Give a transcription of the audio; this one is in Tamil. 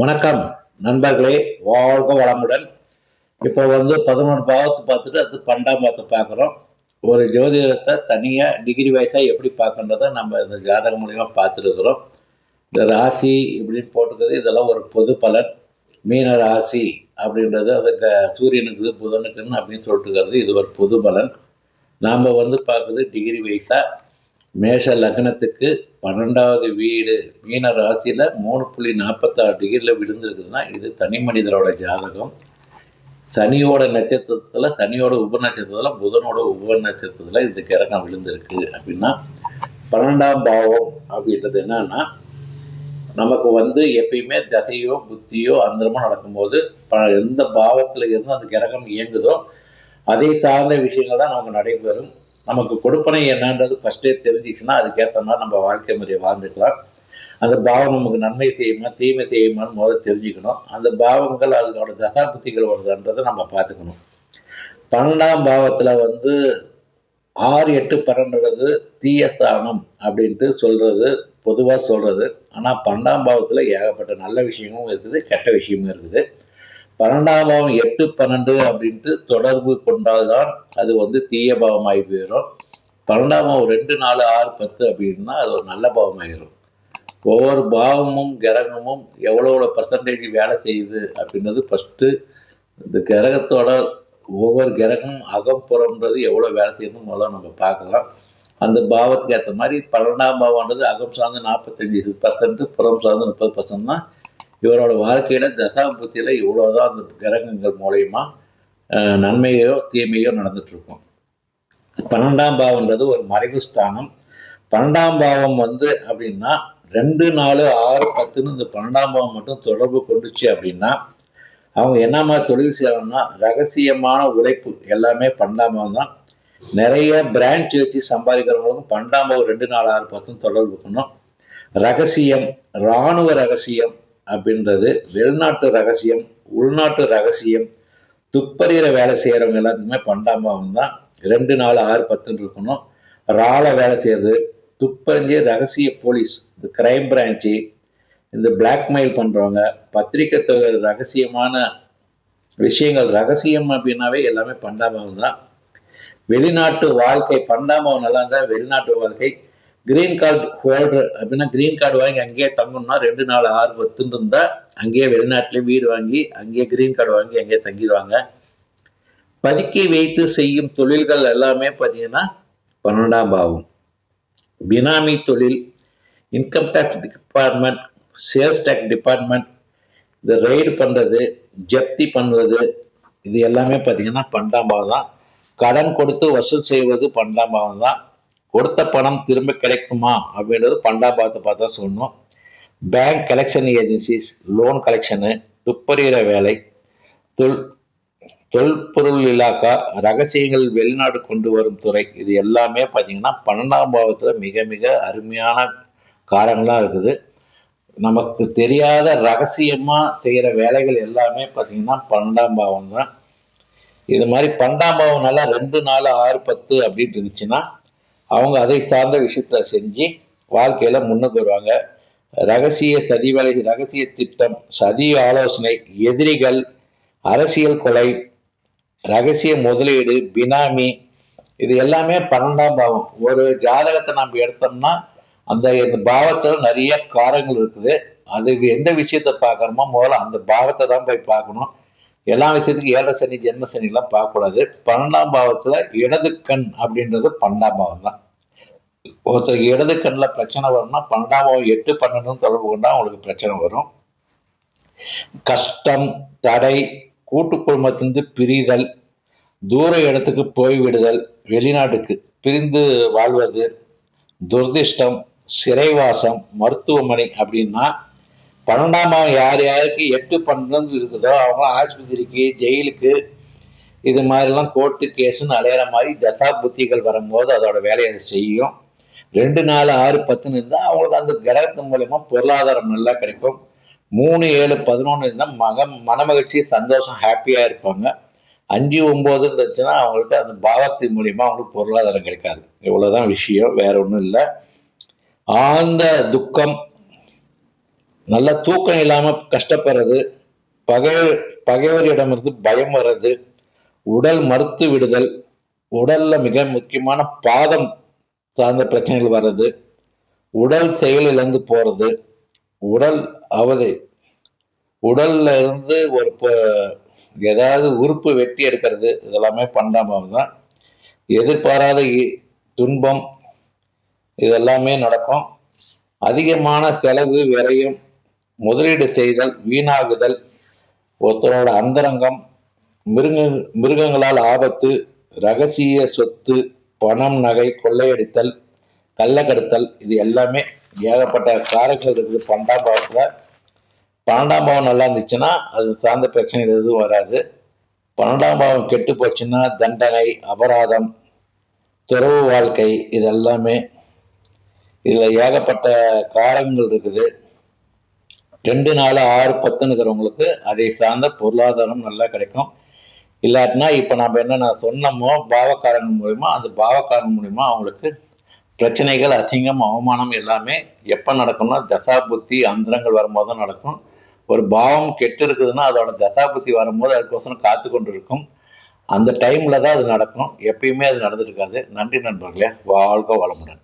வணக்கம் நண்பர்களே வாழ்க வளமுடன். இப்போ வந்து பதினொன்று பாவத்தை பார்த்துட்டு அது பன்னெண்டாம் பாவத்தை பார்க்குறோம். ஒரு ஜோதிடத்தை தனியாக டிகிரி வைஸாக எப்படி பார்க்கன்றதை நம்ம இந்த ஜாதகம் மூலிமா பார்த்துருக்குறோம் இந்த ராசி இப்படின்னு போட்டுக்கிறது இதெல்லாம் ஒரு பொது பலன். மீன ராசி அப்படின்றது அதுக்கு சூரியனுக்கு புதனுக்குன்னு அப்படின்னு சொல்லிட்டுக்கிறது இது ஒரு பொது பலன். நாம் வந்து பார்க்குறது டிகிரி வைஸாக மேஷ லக்னத்துக்கு பன்னெண்டாவது வீடு மீன ராசியில் மூணு புள்ளி நாற்பத்தாறு டிகிரியில் விழுந்திருக்குதுன்னா இது தனி மனிதரோட ஜாதகம். சனியோட நட்சத்திரத்தில் சனியோட உப நட்சத்திரத்தில் புதனோட உப நட்சத்திரத்தில் இந்த கிரகம் விழுந்திருக்கு அப்படின்னா பன்னெண்டாம் பாவம் அப்படின்றது என்னன்னா நமக்கு வந்து எப்பயுமே தசையோ புத்தியோ அந்தரமோ நடக்கும்போது ப எந்த பாவத்தில் இருந்து அந்த கிரகம் இயங்குதோ அதை சார்ந்த விஷயங்கள் தான் நமக்கு நடைபெறும். நமக்கு கொடுப்பனை என்னன்றது ஃபஸ்ட்டே தெரிஞ்சிச்சுன்னா அதுக்கேற்ற மாதிரி நம்ம வாழ்க்கை முறையை வாழ்ந்துக்கலாம். அந்த பாவம் நமக்கு நன்மை செய்யுமா தீமை செய்யுமான்னு முதல்ல தெரிஞ்சுக்கணும். அந்த பாவங்கள் அதனோட தசாபுத்திகள் வருதுன்றதை நம்ம பார்த்துக்கணும். பன்னெண்டாம் பாவத்தில் வந்து ஆறு எட்டு பன்னெண்டுறது தீயஸ்தானம் அப்படின்ட்டு சொல்கிறது பொதுவாக சொல்கிறது ஆனால் பன்னெண்டாம் பாவத்தில் ஏகப்பட்ட நல்ல விஷயமும் இருக்குது கெட்ட விஷயமும் இருக்குது. பன்னெண்டாம் பாவம் எட்டு பன்னெண்டு அப்படின்ட்டு தொடர்பு கொண்டால்தான் அது வந்து தீய பாவமாகி போயிடும் பன்னெண்டாம் பாவம் ரெண்டு நாலு ஆறு பத்து அப்படின்னா அது ஒரு நல்ல பாவமாயிடும் ஒவ்வொரு பாவமும் கிரகமும் எவ்வளோ எவ்வளோ பர்சன்டேஜ் வேலை செய்யுது அப்படின்றது ஃபஸ்ட்டு இந்த கிரகத்தோட ஒவ்வொரு கிரகமும் அகம்புறம்ன்றது எவ்வளோ வேலை செய்யணும் முதல்ல நம்ம பார்க்கலாம். அந்த பாவத்துக்கு ஏற்ற மாதிரி பன்னெண்டாம் பாவம்ன்றது அகம் சார்ந்து நாற்பத்தஞ்சு பர்சன்ட் புறம் சார்ந்து முப்பது பர்சன்ட் தான் இவரோட வாழ்க்கையில் தசாபுத்தியில் இவ்வளோதான் அந்த கிரகங்கள் மூலயமா நன்மையோ தீமையோ நடந்துட்டுருக்கும். பன்னெண்டாம் பாவம்ன்றது ஒரு மறைவு ஸ்தானம். பன்னெண்டாம் பாவம் வந்து அப்படின்னா ரெண்டு நாலு ஆறு பத்துன்னு இந்த பன்னெண்டாம் பாவம் மட்டும் தொடர்பு கொண்டுச்சு அப்படின்னா அவங்க என்ன மாதிரி தொழில் செய்யணும்னா ரகசியமான உழைப்பு எல்லாமே பன்னெண்டாம் பாவம் தான். நிறைய பிரான்ச் வச்சு சம்பாதிக்கிறவங்களுக்கும் பன்னெண்டாம் பாவம் ரெண்டு நாலு ஆறு பத்தும் தொடர்பு இருக்கணும் ரகசியம் இராணுவ ரகசியம் அப்படின்றது வெளிநாட்டு ரகசியம் உள்நாட்டு ரகசியம். துப்பறிகிற வேலை செய்கிறவங்க எல்லாத்துக்குமே பண்டாம்பாவம் தான். ரெண்டு நாலு ஆறு பத்துன்னு இருக்கணும். ராலை வேலை செய்கிறது துப்பறிஞ்சு ரகசிய போலீஸ் இந்த கிரைம் பிரான்ச்சு இந்த பிளாக்மெயில் பண்ணுறவங்க பத்திரிக்கை தொகை ரகசியமான விஷயங்கள் ரகசியம் அப்படின்னாவே எல்லாமே பன்னெண்டாம் தான். வெளிநாட்டு வாழ்க்கை பன்னெண்டாம் நல்லா இருந்தால் வெளிநாட்டு வாழ்க்கை கிரீன் கார்டு ஹோல்டர் அப்படின்னா கிரீன் கார்டு வாங்கி அங்கேயே தங்கணும்னா ரெண்டு நாள் ஆறு பத்துன்னு இருந்தால் அங்கேயே வெளிநாட்டிலே வீடு வாங்கி அங்கேயே கிரீன் கார்டு வாங்கி அங்கேயே தங்கிடுவாங்க பதுக்கி வைத்து செய்யும் தொழில்கள் எல்லாமே பார்த்தீங்கன்னா பன்னெண்டாம் பாவம். பினாமி தொழில் income tax department sales tax department இந்த ரெய்டு பண்ணுறது ஜப்தி பண்ணுவது இது எல்லாமே பார்த்தீங்கன்னா பன்னெண்டாம் பாவம் தான் கடன் கொடுத்து வசூல் செய்வது பன்னெண்டாம் பாவம் தான் கொடுத்த பணம் திரும்ப கிடைக்குமா அப்படின்றது பண்டா பார்த்து பார்த்தா சொல்லணும். Bank collection agencies loan collection துப்பறிகிற வேலை தொல் தொல்பொருள் இலாக்கா ரகசியங்கள் வெளிநாடு கொண்டு வரும் துறை இது எல்லாமே பார்த்தீங்கன்னா பன்னெண்டாம் பாவத்தில் மிக மிக அருமையான காரங்களாக இருக்குது. நமக்கு தெரியாத ரகசியமாக செய்கிற வேலைகள் எல்லாமே பார்த்தீங்கன்னா பன்னெண்டாம் பாவம் தான் இது மாதிரி பன்னெண்டாம் பாவம் நல்லா ரெண்டு நாலு ஆறு பத்து அப்படின்ட்டு இருந்துச்சுன்னா அவங்க அதை சார்ந்த விஷயத்த செஞ்சு வாழ்க்கையில் முன்னுக்கு வருவாங்க. ரகசிய சதிவலை ரகசிய திட்டம் சதி ஆலோசனை எதிரிகள் அரசியல் கொலை ரகசிய முதலீடு பினாமி இது எல்லாமே பன்னெண்டாம் பாவம். ஒரு ஜாதகத்தை நம்ம எடுத்தோம்னா அந்த இந்த பாவத்தில் நிறைய காரங்கள் இருக்குது. அது எந்த விஷயத்தை பார்க்குறோமோ முதல்ல அந்த பாவத்தை தான் போய் பார்க்கணும். எல்லா விஷயத்துக்கும் ஏழரை சனி ஜென்ம சனிலாம் பார்க்கக்கூடாது. பன்னெண்டாம் பாவத்தில் இடது கண் அப்படின்றது பன்னெண்டாம் பாவம் தான். ஒருத்தருக்கு இடது கண்ணில் பிரச்சனை வரும்னா பன்னெண்டாம் பாவம் எட்டு பன்னெண்டுன்னு தொடர்பு கொண்டா அவங்களுக்கு பிரச்சனை வரும். கஷ்டம் தடை கூட்டு குடும்பத்திலிருந்து பிரிதல் தூர இடத்துக்கு போய்விடுதல் வெளிநாட்டுக்கு பிரிந்து வாழ்வது துர்திஷ்டம் சிறைவாசம் மருத்துவமனை அப்படின்னா பன்னெண்டாம் பாவம் யார் யாருக்கு எட்டு பன்னெண்டு இருக்குதோ அவங்களாம் ஆஸ்பத்திரிக்கு ஜெயிலுக்கு இது மாதிரிலாம் கோர்ட்டு கேஸுன்னு அலையிற மாதிரி தசா புத்திகள் வரும்போது அதோட வேலையை அதை செய்யும். ரெண்டு நாலு ஆறு பத்துன்னு இருந்தால் அவங்களுக்கு அந்த கிரகத்தின் மூலயமா பொருளாதாரம் நல்லா கிடைக்கும். மூணு ஏழு பதினொன்று இருந்தால் மக மனமகிழ்ச்சி சந்தோஷம் ஹாப்பியாக இருப்பாங்க. அஞ்சு ஒம்போதுன்னு இருந்துச்சுன்னா அவங்களுக்கு அந்த பாவத்தின் மூலியமா அவங்களுக்கு பொருளாதாரம் கிடைக்காது. இவ்வளோதான் விஷயம் வேற ஒன்றும் இல்லை. ஆழ்ந்த துக்கம் நல்ல தூக்கம் இல்லாமல் கஷ்டப்படுறது பகை பகைவரிடமிருந்து பயம் வர்றது உடல் மறுத்து விடுதல் உடல்ல மிக முக்கியமான பாதம் சார்ந்த பிரச்சனைகள் வர்றது உடல் செயல் இழந்து போறது உடல் அவதை உடல்ல இருந்து ஒரு ஏதாவது உறுப்பு வெட்டி எடுக்கிறது இதெல்லாமே பண்ணாமல் தான் எதிர்பாராத இ- துன்பம் இதெல்லாமே நடக்கும். அதிகமான செலவு விரயம் முதலீடு செய்தல் வீணாகுதல் ஒருத்தரோட அந்தரங்கம் மிருக மிருகங்களால் ஆபத்து ரகசிய சொத்து பணம் நகை கொள்ளையடித்தல் கள்ளக்கடத்தல் இது எல்லாமே ஏகப்பட்ட காரங்கள் இருக்குது. பன்னெண்டாம் பாவத்தில் பன்னெண்டாம் பாவம் நல்லா இருந்துச்சுன்னா அது சார்ந்த பிரச்சனைகள் எதுவும் வராது. பன்னெண்டாம் பாவம் கெட்டு போச்சுன்னா தண்டனை அபராதம் துறவு வாழ்க்கை இது எல்லாமே இதில் ஏகப்பட்ட காரங்கள் இருக்குது. ரெண்டு நாலு ஆறு பத்துன்னு இருக்கிறவங்களுக்கு அதை சார்ந்த பொருளாதாரம் நல்லா கிடைக்கும். இல்லாட்டினா இப்போ நம்ம என்ன சொன்னோமோ பாவக்காரன் மூலிமா அந்த பாவக்காரன் மூலிமா அவங்களுக்கு பிரச்சனைகள் அசிங்கம் அவமானம் எல்லாமே எப்போ நடக்கும்னா தசாபுத்தி அந்தரங்கள் வரும்போது தான் நடக்கும். ஒரு பாவம் கெட்டு இருக்குதுன்னா அதோட தசாபுத்தி வரும்போது அதுக்கோசரம் காத்து கொண்டு இருக்கும் அந்த டைமில் தான் அது நடக்கும். எப்பயுமே அது நடந்துருக்காது நன்றி நண்பர்களே. வாழ்க வளமுடன்.